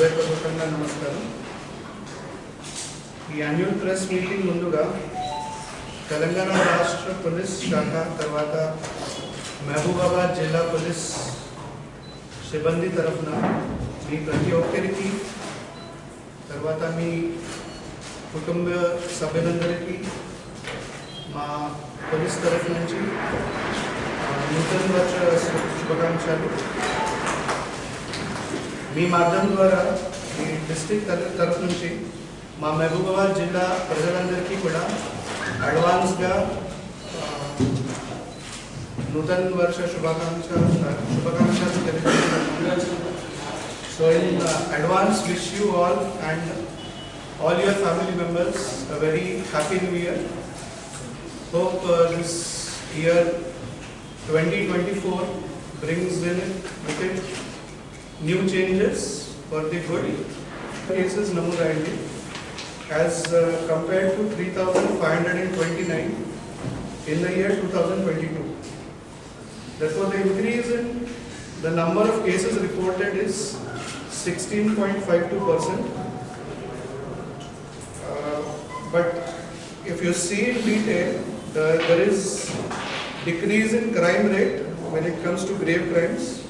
హృదయపూర్వకంగా నమస్కారం ఈ యాన్యువల్ ప్రెస్ మీటింగ్ ముందుగా తెలంగాణ రాష్ట్ర పోలీస్ శాఖ తర్వాత మహబూబాబాద్ జిల్లా పోలీస్ సిబ్బంది తరఫున మీ ప్రతి ఒక్కరికి తర్వాత మీ కుటుంబ సభ్యులందరికీ మా పోలీస్ తరఫు నుంచి ఆ, నూతన వర్ష శు- శుభాకాంక్షలు మీ మాధ్యమం ద్వారా ఈ డిస్ట్రిక్ట్ తర- తరఫు నుంచి మా మహబూబాబాద్ జిల్లా ప్రజలందరికీ కూడా అడ్వాన్స్గా ఆ, నూతన వర్ష శుభాకాంక్ష శుభాకాంక్షలు తెలియజేస్తున్నాను so in advance wish you all and all your family members a very happy new year. Hope uh, this year 2024 brings in it, with it new changes for the good. Cases namudaindi as uh, compared to 3,529 in the year 2022. Therefore, the increase in the number of cases reported is 16.52 percent. Uh, But if you see in detail, the- there is decrease in crime rate when it comes to grave crimes.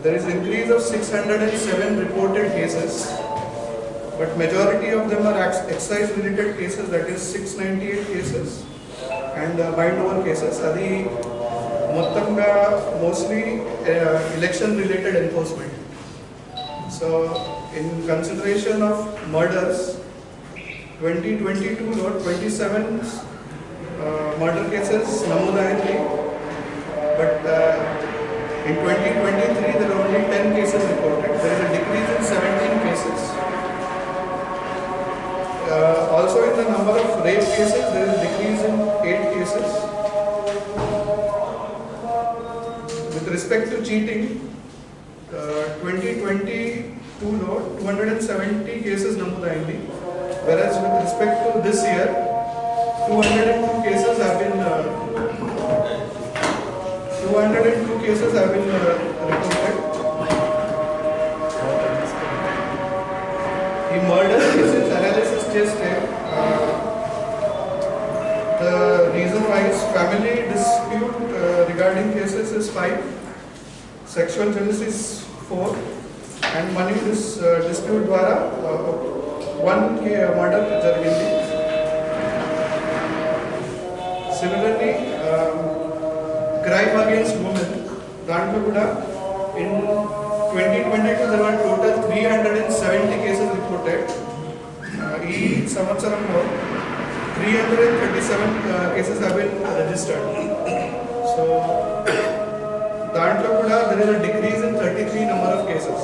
Uh, There is increase of 607 reported cases, but majority of them are excise related cases, that is 698 cases and uh, bind over cases. అది మొత్తంగా mostly election related enforcement so in consideration of murders twenty twenty టూలో twenty seven murder cases నమోదైంది but in 2023, there are only 10 cases reported. There is a decrease in 17 cases. Uh, also in the number of rape cases, there is a decrease in 8 cases. With respect to cheating, uh, 2022 no, 270 cases namoodayindi, whereas with respect to this year, 202 cases have been uh, 202 cases have been uh, reported ఈ murder cases analysis చేస్తే uh, the reason why is family dispute uh, regarding cases is five, sexual jealousy is four, and money dis, uh, dispute ద్వారా uh, one ca- murder జరిగింది similarly crime crime against women, Dandaguda, in 2022 there were total 370 cases reported. Uh, e 337 uh, cases have been uh, registered. So, Dandaguda, there is a decrease in 33 number of cases.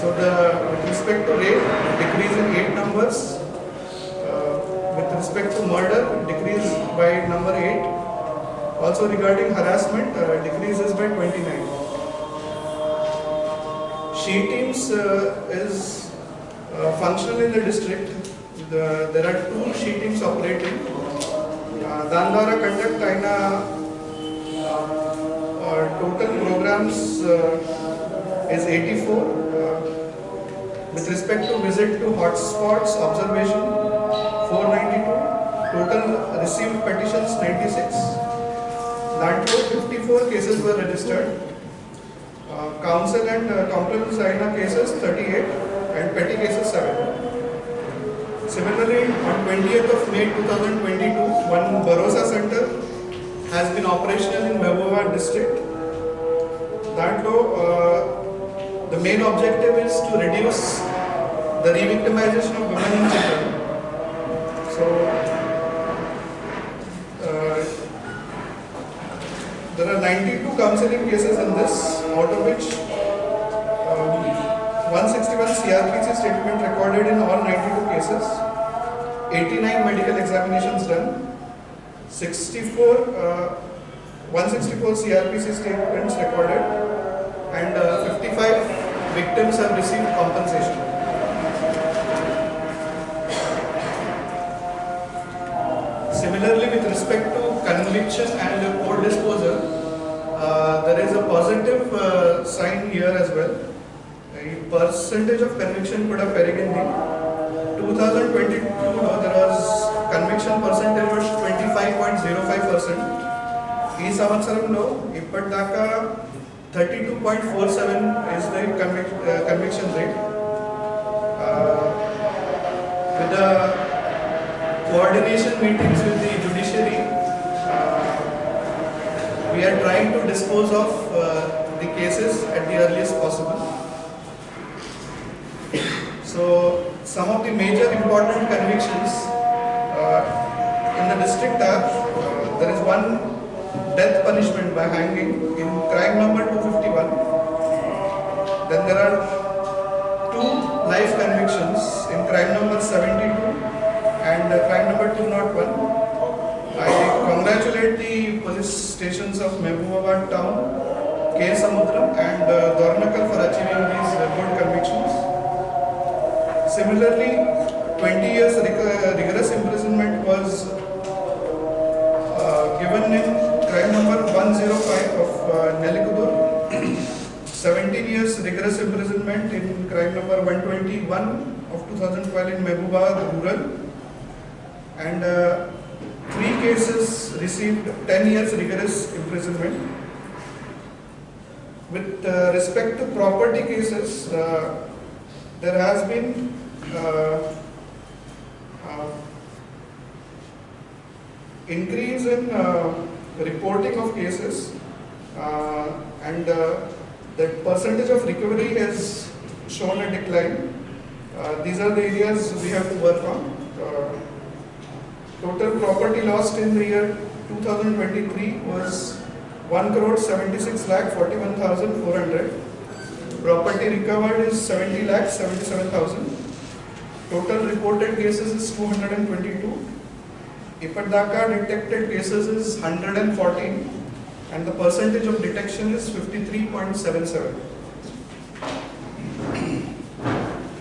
So, the, with respect to rape, decrease in 8 numbers. Uh, with respect to murder, decrease by number 8 also regarding harassment, uh, decreases by 29. She teams uh, is uh, functional in the district. The, there are two she teams operating. Uh, Dandara conduct uh, total programs uh, is 84. Uh, with respect to visit to hotspots observation 492 total received petitions 96 that too, 54 cases were registered. Uh, council and uh, comparable Sarina cases 38 and petty cases 7. Similarly, on 20th of May 2022, one Barossa center has been operational in Mehbooba district. That law, uh, the main objective is to reduce the re-victimization of women in 92 cases in this, out of which um, 161 CRPC statement recorded in all 92 cases, 89 medical examinations done, 64, uh, 164 CRPC statements recorded, and uh, 55 victims have received compensation. Similarly, with respect to conviction and court disposal, there is a positive uh, sign here as well. The percentage of conviction could have పెరిగింది 2022 లో there was conviction percentage was 25.05 percent. ఈ సంవత్సరంలో ఇప్పటిదాకా 32.47 is the convic- uh, conviction rate. Uh, with the coordination meetings with the judiciary, uh, we are trying to dispose of uh, the cases at the earliest possible. So, some of the major important convictions uh, in the district are uh, there is one death punishment by hanging in crime number 251. Then there are two life convictions in crime number 72 and crime number 201. Congratulate the police stations of Mehboobabaad town, K. Samudram and uh, Dornakal for achieving these uh, good convictions. Similarly, 20 years rig- rigorous imprisonment was uh, given in crime number 105 of uh, Nelikudur. 17 years rigorous imprisonment in crime number 121 of 2012 in Mehboobabaad rural. And uh, three cases received 10 years rigorous imprisonment. With uh, respect to property cases, uh, there has been uh, uh, increase in uh, reporting of cases uh, and the percentage of recovery has shown a decline. These are the areas we have to work on. Total property lost in the year 2023 was 1 crore 76 lakh 41,400. Property recovered is 70 lakh 77,000. Total reported cases is 222. Ipadaka detected cases is 114 and the percentage of detection is 53.77.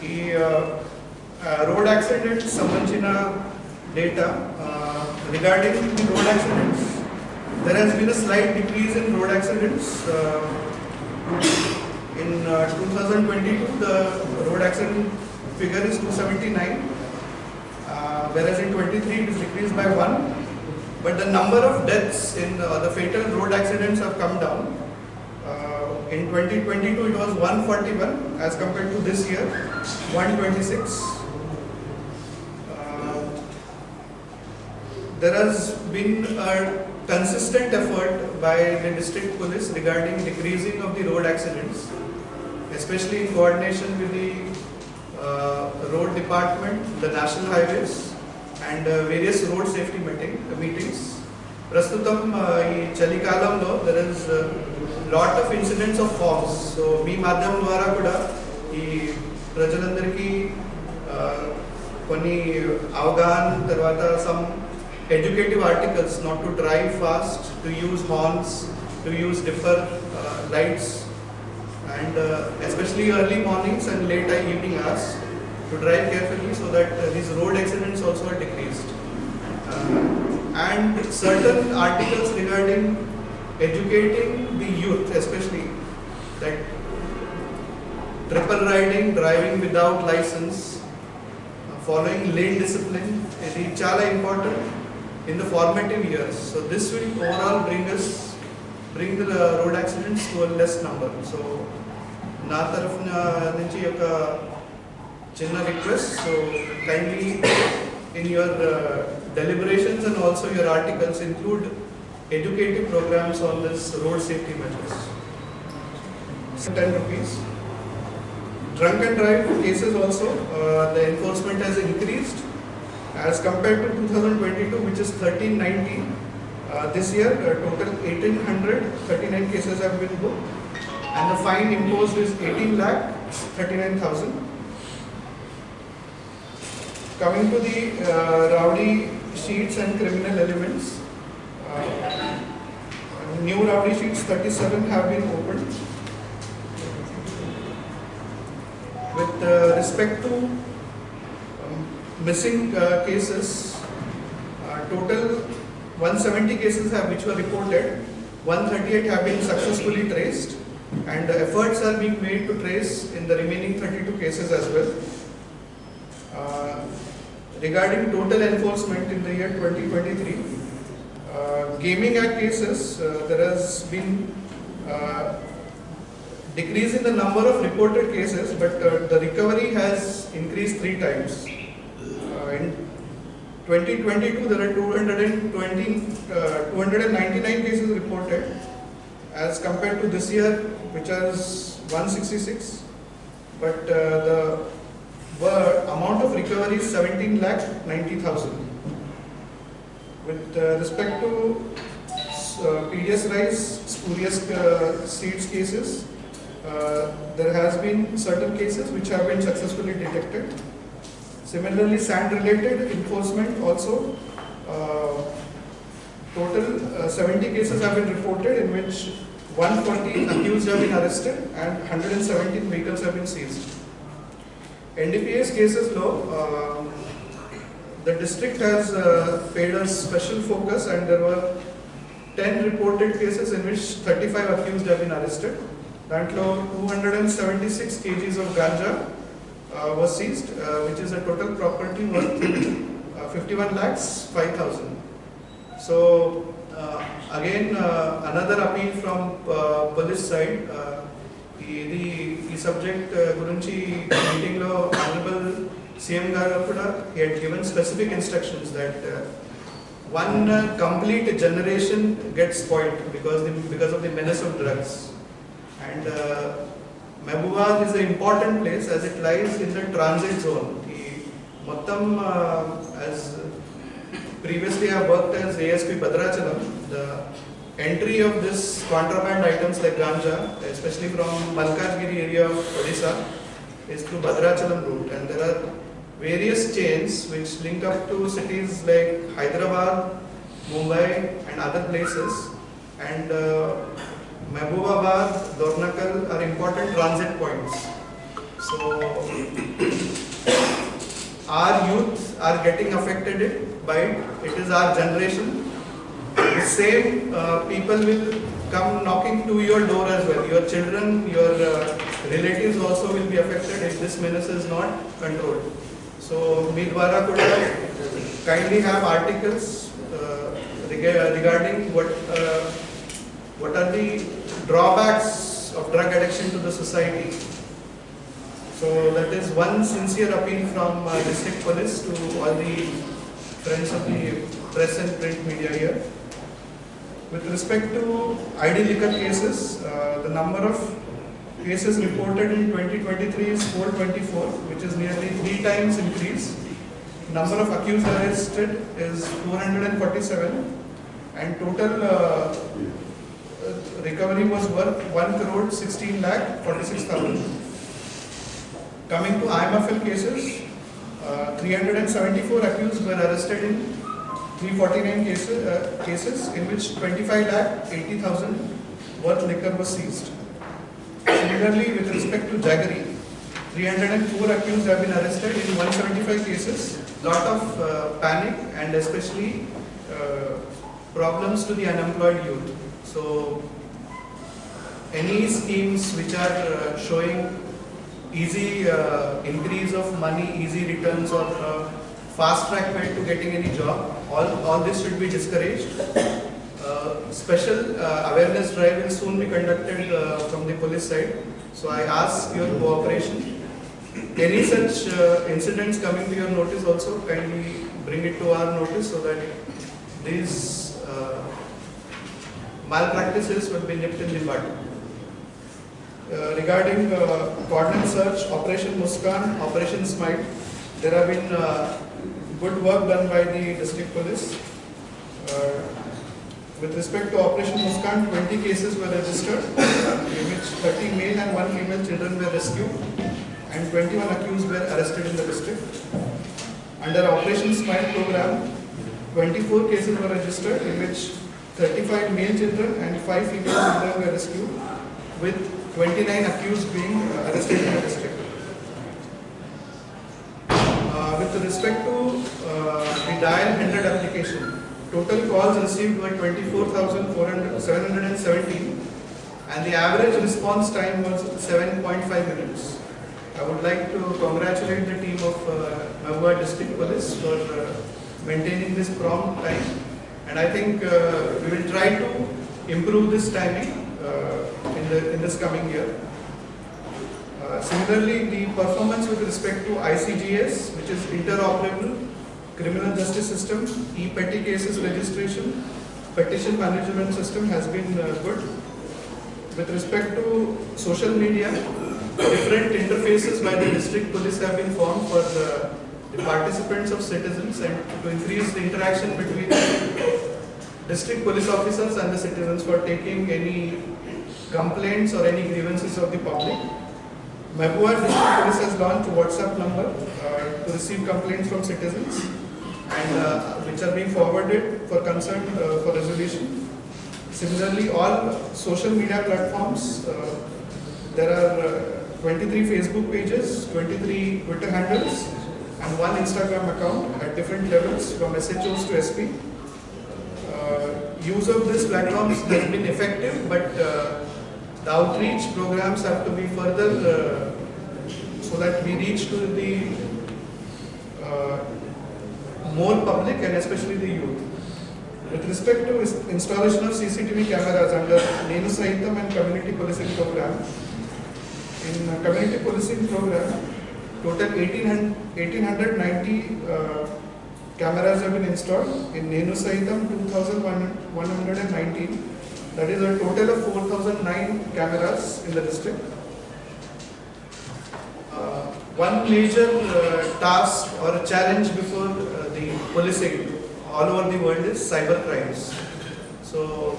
The uh, uh, road accident संबंधिना data uh, regarding the road accidents. There has been a slight decrease in road accidents. Uh, in uh, 2022, the road accident figure is 279, uh, whereas in 23 it is decreased by 1. But the number of deaths in uh, the fatal road accidents have come down. Uh, in 2022 it was 141 as compared to this year 126. there has been a consistent effort by the district police regarding decreasing of the road accidents especially in coordination with the uh, road department the national highways and uh, various road safety meeting, meetings. ప్రస్తుతం ఈ చలికాలంలో there is lot of incidents of forms so మీ మాధ్యమం ద్వారా కూడా ఈ ప్రజలందరికీ కొన్ని అవగాహన తర్వాత some educative articles not to drive fast to use horns to use differ lights and especially early mornings and late evening hours to drive carefully so that uh, these road accidents also are decreased. Uh, and certain articles regarding educating the youth, especially that triple riding, driving without license, uh, following lane discipline, it is chala important in the formative years. So this will overall bring us, bring the uh, road accidents to a less number. So నా తరఫున నుంచి ఒక చిన్న request so kindly in your deliberations and also your articles include educative programs on this road safety measures. 10 rupees. Drunk and drive cases also, uh, the enforcement has increased as compared to 2022, which is 1390. Uh, this year, total 1839 cases have been booked and the fine imposed is 18 lakh 39,000. Coming to the uh, rowdy sheets and criminal elements, uh, new rowdy sheets 37 have been opened. With uh, respect to missing uh, cases, uh, total 170 cases have which were reported, 138 have been successfully traced, and efforts are being made to trace in the remaining 32 cases as well. Uh, regarding total enforcement in the year 2023, uh, gaming act cases, uh, there has been uh, decrease in the number of reported cases, but the recovery has increased three times. In 2022, there are 220, uh, 299 cases reported, as compared to this year, which is 166. But uh, the were amount of recovery is 17 lakh 90,000. With uh, respect to uh, PDS rice, spurious uh, seeds cases, uh, there has been certain cases which have been successfully detected. Similarly, sand related enforcement also, uh, total uh, 70 cases have been reported in which 140 accused have been arrested and 117 vehicles have been seized. NDPS cases law, um, the district has uh, paid a special focus and there were 10 reported cases in which 35 accused have been arrested. That law 276 kgs of ganja was seized, uh, which is a total property worth uh, 51 lakhs 5,000. So uh, again, uh, another appeal from uh, police side. Uh, ఇది ఈ subject గురించి మీటింగ్లో honourable CM గారు కూడా he had given specific instructions that one complete generation get spoiled because because of the menace of drugs and Mahabubabad is the important place as it lies in the transit zone ఈ మొత్తం as previously I worked as ASP Bhadrachalam. The entry of this contraband items like ganja, especially from Malkajgiri area of Odisha, is through Bhadrachalam route. And there are various chains which link up to cities like Hyderabad, Mumbai, and other places. And uh, Mehbubabad, Dornakal are important transit points. So our youth are getting affected by it. It is our generation. The same uh, people will come knocking to your door as well. Your children, your uh, relatives also will be affected if this menace is not controlled. So Midwara could have kindly have articles uh, regarding what uh, what are the drawbacks of drug addiction to the society. So that is one sincere appeal from uh, district police to all the friends of the press and print media here. With respect to ID liquor cases, uh, the number of cases reported in 2023 is 424, which is nearly three times increase. Number of accused arrested is 447, and total uh, recovery was worth 1 crore 16 lakh 46,000. Coming to IMFL cases, uh, 374 accused were arrested in 349 cases, uh, cases in which 25 lakh 80,000 worth liquor was seized. Similarly, with respect to Jaggery, 304 accused have been arrested in 175 cases. Lot of uh, panic and especially uh, problems to the unemployed youth. So, any schemes which are uh, showing easy uh, increase of money, easy returns or uh, fast track way to getting any job, all, all this should be discouraged. Special awareness drive will soon be conducted from the police side. So I ask your cooperation. Any such uh, incidents coming to your notice also kindly bring it to our notice so that these malpractices would be nipped in the bud. Uh, regarding uh, coordinate search, Operation Muskan, Operation Smite, there have been uh, good work done by the district police. Uh, With respect to Operation Muskan, 20 cases were registered, in which 30 male and 1 female children were rescued, and 21 accused were arrested in the district. Under Operation Smile program, 24 cases were registered, in which 35 male children and 5 female children were rescued, with 29 accused being uh, arrested in the district. With respect to uh, the dial 100 application, total calls received were 24,717 and the average response time was 7.5 minutes. I would like to congratulate the team of uh, District Police for uh, maintaining this prompt time and I think uh, we will try to improve this timing uh, in, the, in this coming year. Uh, Similarly, the performance with respect to ICGS, which is interoperable criminal justice system, e-petty cases registration, petition management system has been uh, good. With respect to social media, different interfaces by the district police have been formed for the, the participants of citizens and to increase the interaction between district police officers and the citizens for taking any complaints or any grievances of the public. Mehbooba District Police has launched WhatsApp number uh, to receive complaints from citizens and uh, which are being forwarded for concern uh, for resolution. Similarly, all social media platforms, uh, there are uh, 23 Facebook pages, 23 Twitter handles and one Instagram account at different levels from SHOs to SP. Uh, use of these platforms has been effective but uh, the outreach programs have to be further uh, so that we reach to the uh, more public and especially the youth. With respect to installation of CCTV cameras under Nenu and community policing program, in uh, community policing program, total 1800 1890 uh, cameras have been installed. In Nenu Sahitam, 2119 that is a total of 4009 cameras in the district. Uh, One major uh, task or challenge before uh, the policing all over the world is cyber crimes. So,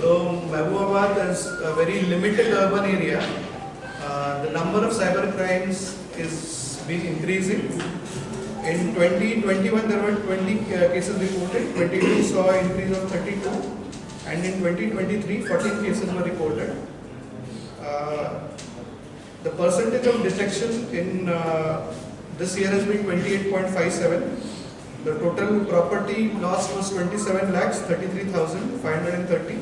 though Mehboobabaad is a very limited urban area, uh, the number of cyber crimes is been increasing. In 2021, there were 20 uh, cases reported, 22 saw an increase of 32 and in 2023 14 cases were reported. Uh, the percentage of detection in uh, this year has been 28.57. The total property loss was 27 lakhs 33,530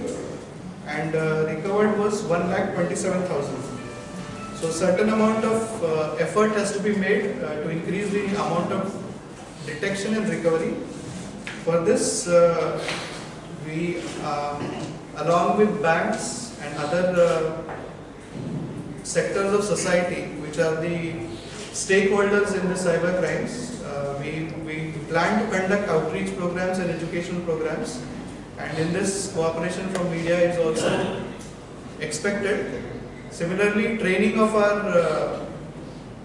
and uh, recovered was 1 lakh 27,000. So certain amount of uh, effort has to be made uh, to increase the amount of detection and recovery. For this, uh, we, um, along with banks and other uh, sectors of society, which are the stakeholders in the cyber crimes, uh, we, we plan to conduct outreach programs and educational programs. And in this, cooperation from media is also expected. Similarly, training of our uh,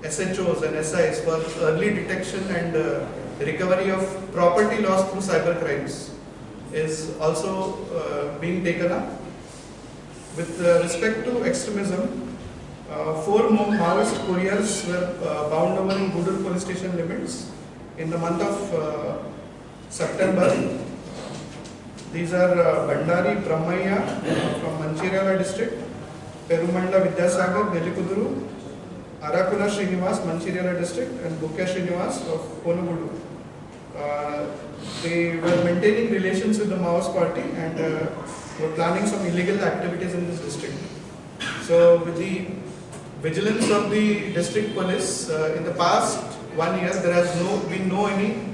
SHOs and SIs for early detection and uh, recovery of property lost through cyber crimes is also uh, being taken up. With uh, respect to extremism, uh, four more Maoist couriers were uh, bound over in Gudur police station limits in the month of September. These are Bandari Brahmaya uh, from Mancheriala district, Perumanda Vidyasagar, Velikuduru, Arakula Srinivas, Mancheriala district, and Bukya Srinivas of Konugudu. Uh, they were maintaining relations with the Maoist party and uh, were planning some illegal activities in this district. So, with the vigilance of the district police, uh, in the past one year, there has no been no any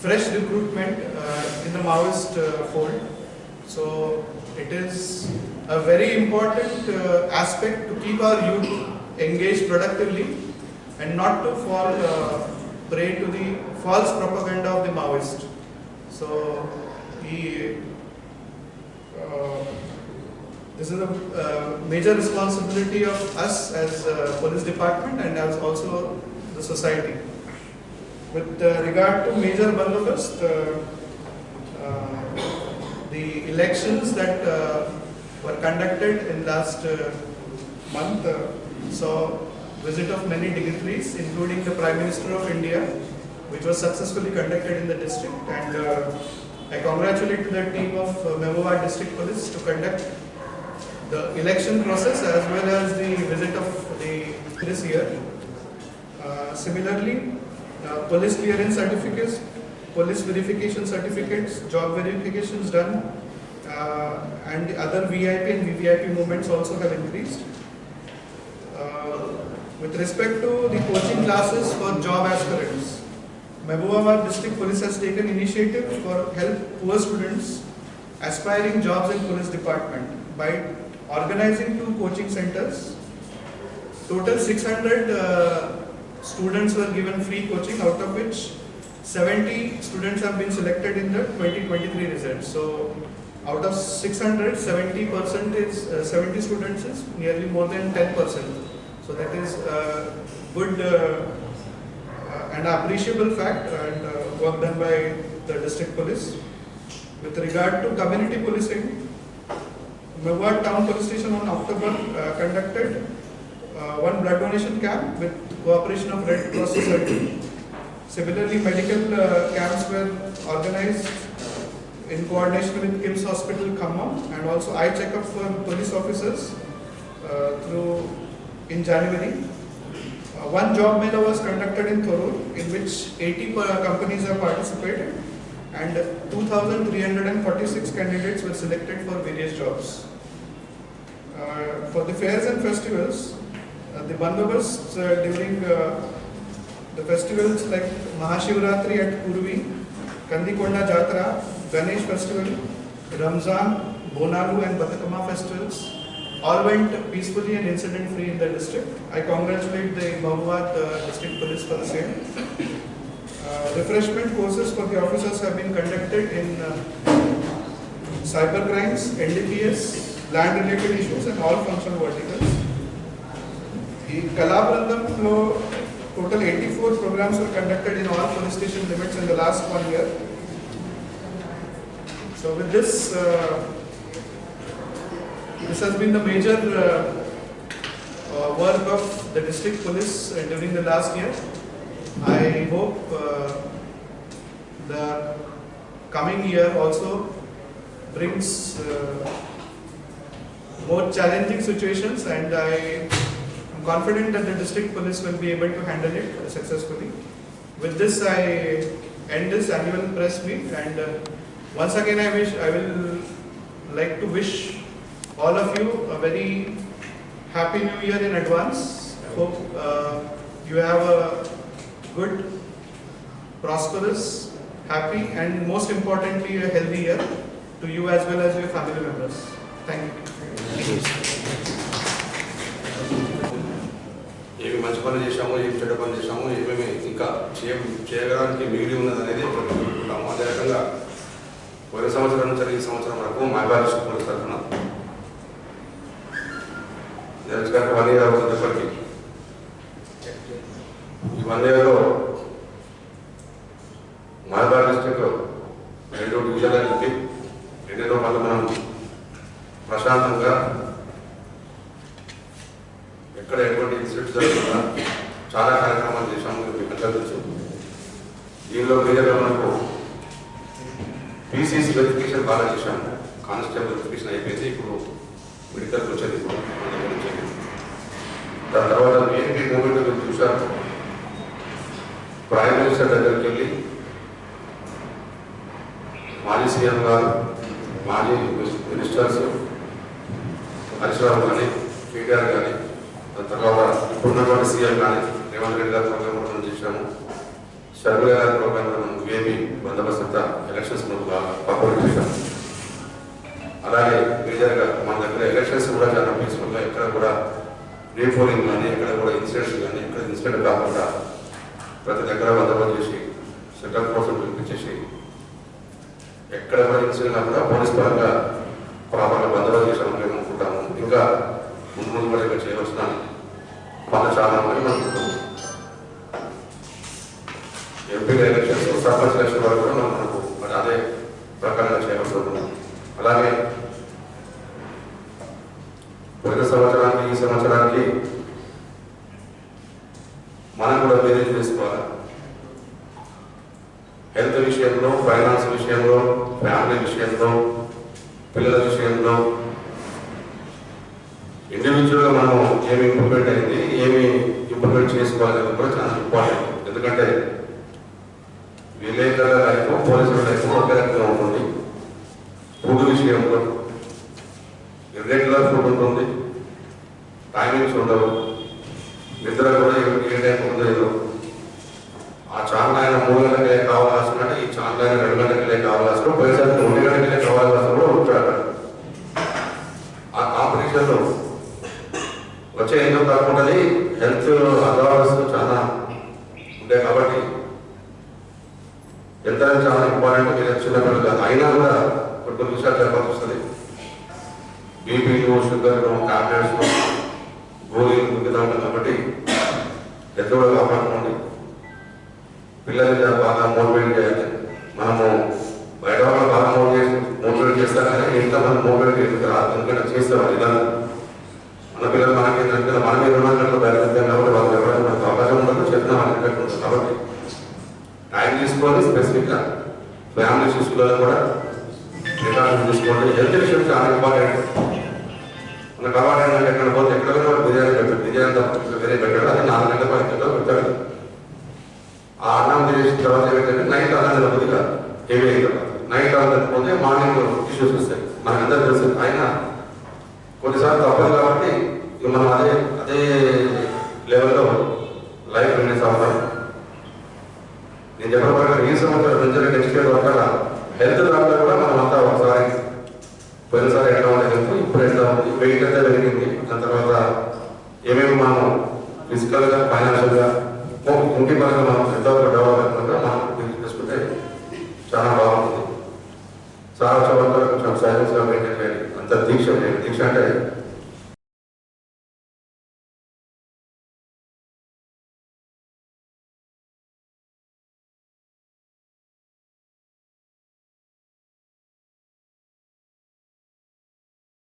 fresh recruitment uh, in the Maoist uh, fold. So, it is a very important uh, aspect to keep our youth engaged productively and not to fall uh, prey to the false propaganda of the Maoist. So, he, uh, this is a uh, major responsibility of us as uh, police department and as also the society. With uh, regard to major bandobast, the elections that were conducted in last uh, month uh, saw visit of many dignitaries, including the Prime Minister of India, which was successfully conducted in the district. And uh, I congratulate the team of uh, District Police to conduct the election process as well as the visit of the this year. Uh, similarly, uh, police clearance certificates, police verification certificates, job verifications done, uh, and other VIP and VVIP movements also have increased. Uh, with respect to the coaching classes for job aspirants, Mehboobabaad District Police has taken initiative for help poor students aspiring jobs in police department by organizing two coaching centers. Total 600 uh, students were given free coaching, out of which 70 students have been selected in the 2023 results. So, out of 600, 70 percent is uh, 70 students is nearly more than 10 percent. So that is uh, good uh, uh, and appreciable fact and uh, work done by the district police. With regard to community policing, Mewat Town Police Station on October uh, conducted one blood donation camp with cooperation of Red Cross Society. Similarly, medical camps were organized in coordination with KIMS Hospital, Khammam, and also eye checkup for police officers uh, through in January. Uh, one job mela was conducted in Thorur, in which 80 companies have participated, and 2,346 candidates were selected for various jobs. Uh, for the fairs and festivals, uh, the bandobasts uh, during uh, the festivals like Mahashivratri at Purvi, Kandikonda Jatra, Ganesh Festival, Ramzan, Bonalu and Batakama festivals all went peacefully and incident free in the district. I congratulate the Mahbubad uh, district police for the same. Uh, refreshment courses for the officers have been conducted in uh, cyber crimes, NDPS, land related issues and all functional verticals. The Kalabrandam flow, total 84 programs were conducted in all police station limits in the last one year. So with this, uh, this has been the major uh, uh, work of the district police uh, during the last year. I hope the coming year also brings more challenging situations and I am confident that the district police will be able to handle it successfully. With this, I end this annual press meet and once again I wish, I will like to wish all of you a very happy new year in advance. Hope uh, you have a good, prosperous, happy and most importantly a healthy year to you as well as your family members. Thank you. ఏమి మంచి పని చేశాము ఏమి చెడ్డ పని చేశాము ఏమేమి ఇంకా చేయ చేయగలడానికి మిగిలి ఉన్నది అనేది చెప్పుకుంటాము అదే రకంగా పోయిన సంవత్సరం నుంచి ఈ సంవత్సరం వరకు మైబారి స్కూల్ తరఫున నిరజగాక వన్ ఇయర్ అవుతుంది ఇప్పటికి ఈ వన్ ఇయర్లో దాని తర్వాత బీఎంపీ మూమెంట్ మీరు చూశారు ప్రైమ్ మినిస్టర్ దగ్గరికి వెళ్ళి మాజీ సీఎం గారు మాజీ మినిస్టర్స్ హరీష్ కానీ కేటీఆర్ కానీ దాని తర్వాత ఇప్పుడున్నటువంటి సీఎం కానీ రేవంత్ రెడ్డి గారు ప్రోగ్రామ్ మనం చేశాము. షర్మిల గారి ప్రోగ్రామ్ మనం ఏమి బందోబస్తు ఎలక్షన్స్ ముందు బాగా చేశాము. రీపోలింగ్ కానీ ఎక్కడ కూడా ఇన్సిడెంట్స్ కానీ ఎక్కడ ఇన్సిడెంట్ కాకుండా ప్రతి దగ్గర బందోబస్తు చేసి సెంట్రల్ ఫోర్స్ పిలిపించేసి ఎక్కడ కూడా ఇన్సిడెంట్ కాకుండా పోలీస్ పరంగా ప్రాపర్గా బందోబస్తు చేసామని మేము అనుకుంటాము. ఇంకా ముందు ముందు కూడా ఇక్కడ చేయవలసిన పనులు చాలా ఉన్నాయి అనుకుంటున్నాం ఎంపీ ఎలక్షన్స్ సర్పంచ్ ఎలక్షన్ వరకు కూడా మనం మనకు మరి అదే ప్రకారంగా చేయవలసి అలాగే వచ్చే ఎందుకు కాకుండా హెల్త్ అలవాల్స్ చాలా ఉంటాయి కాబట్టి హెల్త్ అనేది చాలా ఇంపార్టెంట్ మీరు చిన్నపిల్లలు కాదు. అయినా కూడా కొన్ని కొన్ని విషయాలు చెప్పాల్సి వస్తుంది బీపీలు షుగర్ టాబ్లెట్స్ గోళీలు దుక్కుతా ఉంటుంది కాబట్టి హెల్త్ కూడా కాపాడుకోండి. పిల్లల్ని బాగా మోటివేట్ చేయాలి. మనము బయట వాళ్ళు బాగా మోటివేట్ మోటివేట్ చేస్తారు కానీ ఇంట్లో మనం మోటివేట్ చేస్తారు రాదు ఎందుకంటే చేస్తాం ఇలా మన పిల్లలు మనకి ఏంటంటే మనం ఇరవై నాలుగు గంటలు బయట కాబట్టి వాళ్ళు ఎవరైనా మనకు అవకాశం ఉండదు చెప్తాం వాళ్ళకి ఉంటుంది కాబట్టి టైం తీసుకోవాలి స్పెసిఫిక్గా ఫ్యామిలీ చూసుకోవాలి కూడా రికార్డు తీసుకోండి హెల్త్ విషయం చాలా ఇంపార్టెంట్ మనకు అలవాటు ఏంటంటే ఎక్కడ పోతే ఎక్కడ కూడా బిర్యానీ పెట్టారు బిర్యానీ తప్ప వేరే పెట్టాడు. అది నాలుగు గంటల పది గంటలు పెట్టాడు. ఆ అన్నం చేసిన తర్వాత ఏంటంటే నైట్ అన్నం తినకపోతే కాదు. హెవీ అయిన తర్వాత నైట్ అన్నం తినకపోతే మార్నింగ్ ఇష్యూస్ వస్తాయి. మనకందరూ తెలుసు. అయినా